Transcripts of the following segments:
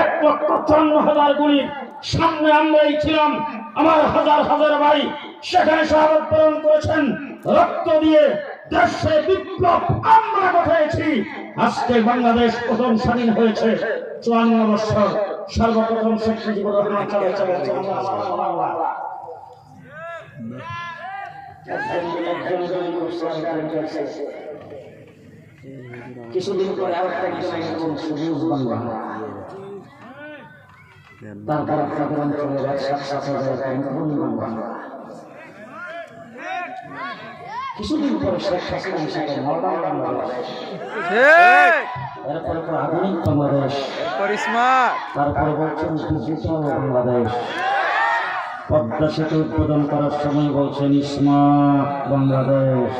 এক লক্ষ চুয়ান্ন হাজার গুলির সামনে আমরাই ছিলাম, আমার হাজার হাজার ভাই। সেখানে শাহাদত বরণ করেছেন, রক্ত দিয়ে দেশে বিপ্লব আমরা ঘটাইছি আজকে বাংলাদেশ প্রথম স্বাধীন হয়েছে। চুয়ান্ন বছর সর্বপ্রথম শেখ মুজিবুর রহমান চালিয়েছে বাংলা কিছুদিন পরে আরেকটা বিষয় সবুজ বাংলা। নতুন কিছুদিন পরে শেখ হাসিনা হিসেবে মডার্ন বাংলাদেশ। এরপরে আধুনিক বাংলাদেশ। তারপরে বলছেন ডিজিটাল বাংলাদেশ। পদ্মা সেতু উদ্বোধন করার সময় বলছেন smart Bangladesh.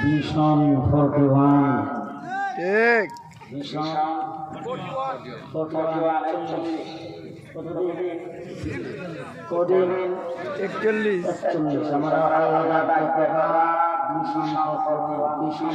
Vision forty one ঠিক একচল্লিশ। আমরা আলাদা ভিশন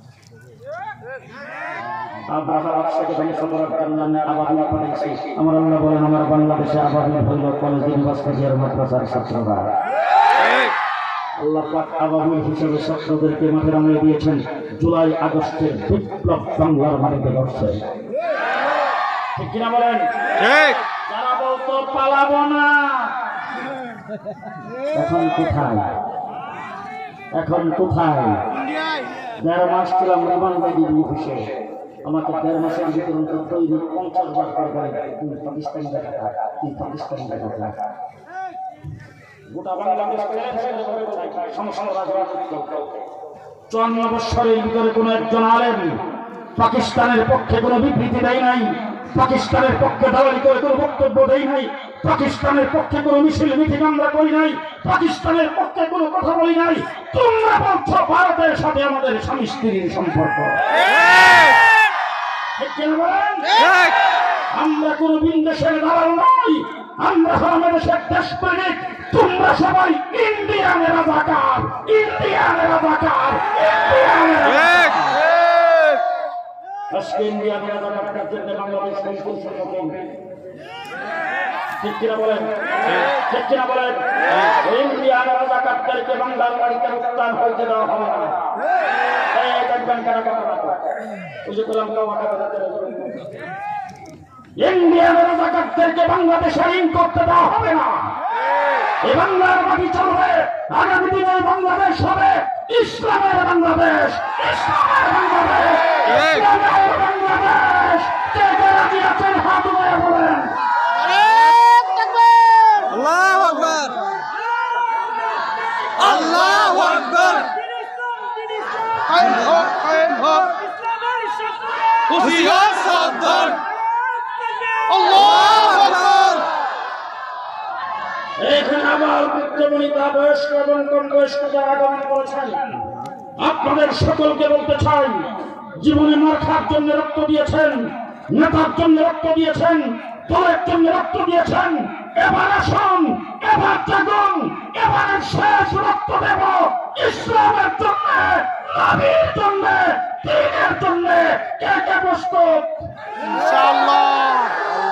আমার আল্লাহ বলেন আমার বাংলাদেশে আবাদি হইল কলেজ ইউনিভার্সিটি আর মাদ্রাসার ছাত্ররা আল্লাহ পাক আবাবিল হিসেবে ছাত্রদেরকে মাঠে নামিয়ে দিয়েছেন। জুলাই আগস্টের বিপ্লব বাংলার মাটিতে ঘটছে ঠিক কিনা বলেন? ঠিক। যারা বলতো পালাবো না। এখন কোথায়? এখন কোথায়? দেড় মাস ছিলাম রিমান্ডে অফিসে। আমাকে দেড় মাসের ভিতরে অন্তত তৈরি পঞ্চাশ বার করে তুমি পাকিস্তানি দেখা থাক তুমি পাকিস্তানি দেখা থাক। চুয়ান্ন বৎসরের ভিতরে কোন একজন আলেন পাকিস্তানের পক্ষে কোনো বিবৃতি দেয় নাই। পাকিস্তানের পক্ষে দালালি করে কোনো বক্তব্য দেয় নাই পাকিস্তানের পক্ষে কোনো মিছিল মিটিং আমরা করি নাই পাকিস্তানের পক্ষে কোনো কথা বলি নাই। তোমরা বলছো ভারতের সাথে আমাদের স্বামী স্ত্রীর সম্পর্ক। আমরা কোন বিন্দেশের দালাল নই আমরা হলাম দেশের দেশপ্রেমিক তোমরা সবাই ইন্ডিয়ানের রাজাকার ইন্ডিয়ানের রাজাকার ইন্ডিয়ানের আজকে ইন্ডিয়ানের রাজাকারটার জন্য বাংলাদেশ সংসদ সংগঠন ঠিক কিনা বলেন? ঠিক কিনা বলেন? ইন্ডিয়ানের রাজাকারদেরকে বাংলার বাড়িতে উত্থান হইতে দেওয়া হবে না। দেখবেন করতে দেওয়া হবে না। এ বাংলার মাটি চলবে। আগামী দিনে বাংলাদেশ হবে ইসলামের বাংলাদেশ। ইসলামের বাংলাদেশ। ইসলামের বাংলাদেশ। কে কে রাজি আছেন হাত উঠে বলেন। আল্লাহ আকবার। আল্লাহ আকবার। কায়েম হোক কায়েম হোক। হুশিয়ার সাবধান আল্লাহ আকবার এখানে আমার পুত্রমণিতা বয়স্ক এবং কম বয়স্ক যারা আগমন করেছেন, আপনাদের সকলকে বলতে চাই, জীবনে মার খাওয়ার জন্য রক্ত দিয়েছেন, নেতার জন্য রক্ত দিয়েছেন, দলের জন্য রক্ত দিয়েছেন, এবার আসুন, এবার জাগুন এবারের শেষ রক্ত দেব ইসলামের জন্য, নবীর জন্য, দিনের জন্য, কে কে প্রস্তুত?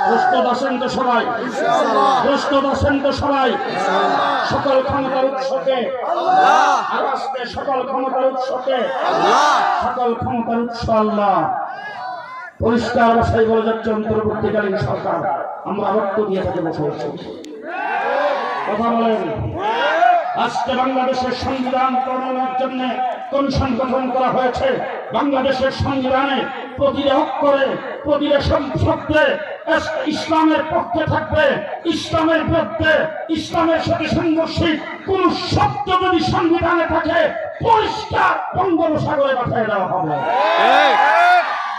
প্রস্তুত সবাই প্রস্তুত আছেন সবাই সকল ক্ষমতার উৎসকে সকল ক্ষমতার উৎসকে, সকল ক্ষমতার উৎস আল্লাহ। পরিষ্কার ভাষায় বলে যাচ্ছে অন্তর্বর্তীকালীন সরকার। আমরা রক্ত দিয়ে বসে। কথা বলেন। আজকে বাংলাদেশের সংবিধান প্রণয়নের জন্য কোন গঠন করা হয়েছে? বাংলাদেশের সংবিধানে প্রতিটা অক্ষরে প্রতিটা ইসলামের পক্ষে থাকবে, ইসলামের বিরুদ্ধে, ইসলামের সাথে সাংঘর্ষিক কোন শব্দ যদি সংবিধানে থাকে, পরিষ্কার বঙ্গোপসাগরে পাঠিয়ে দেওয়া হবে ঠিক প্রস্তুত আছেন তো